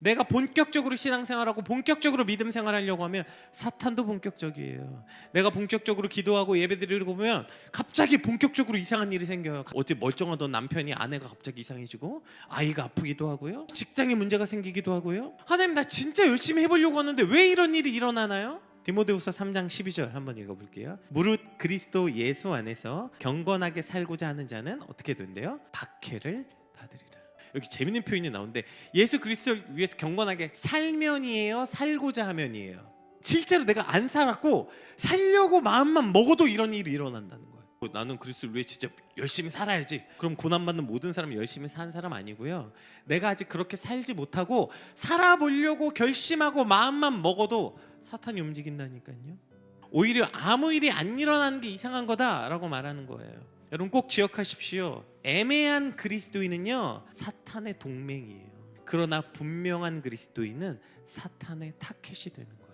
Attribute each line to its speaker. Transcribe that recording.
Speaker 1: 내가 본격적으로 신앙생활하고 본격적으로 믿음 생활하려고 하면 사탄도 본격적이에요. 내가 본격적으로 기도하고 예배드리고 보면 갑자기 본격적으로 이상한 일이 생겨요. 어째 멀쩡하던 남편이 아내가 갑자기 이상해지고 아이가 아프기도 하고요. 직장에 문제가 생기기도 하고요. 하나님 나 진짜 열심히 해보려고 하는데 왜 이런 일이 일어나나요? 디모데후서 3장 12절 한번 읽어볼게요. 무릇 그리스도 예수 안에서 경건하게 살고자 하는 자는 어떻게 된대요? 박해를. 여기 재밌는 표현이 나오는데 예수 그리스도를 위해서 경건하게 살면이에요, 살고자 하면이에요. 실제로 내가 안 살았고 살려고 마음만 먹어도 이런 일이 일어난다는 거예요. 나는 그리스도를 위해 진짜 열심히 살아야지. 그럼 고난 받는 모든 사람이 열심히 사는 사람 아니고요. 내가 아직 그렇게 살지 못하고 살아보려고 결심하고 마음만 먹어도 사탄이 움직인다니까요. 오히려 아무 일이 안 일어나는 게 이상한 거다라고 말하는 거예요. 여러분 꼭 기억하십시오. 애매한 그리스도인은요 사탄의 동맹이에요. 그러나 분명한 그리스도인은 사탄의 타켓이 되는 거예요.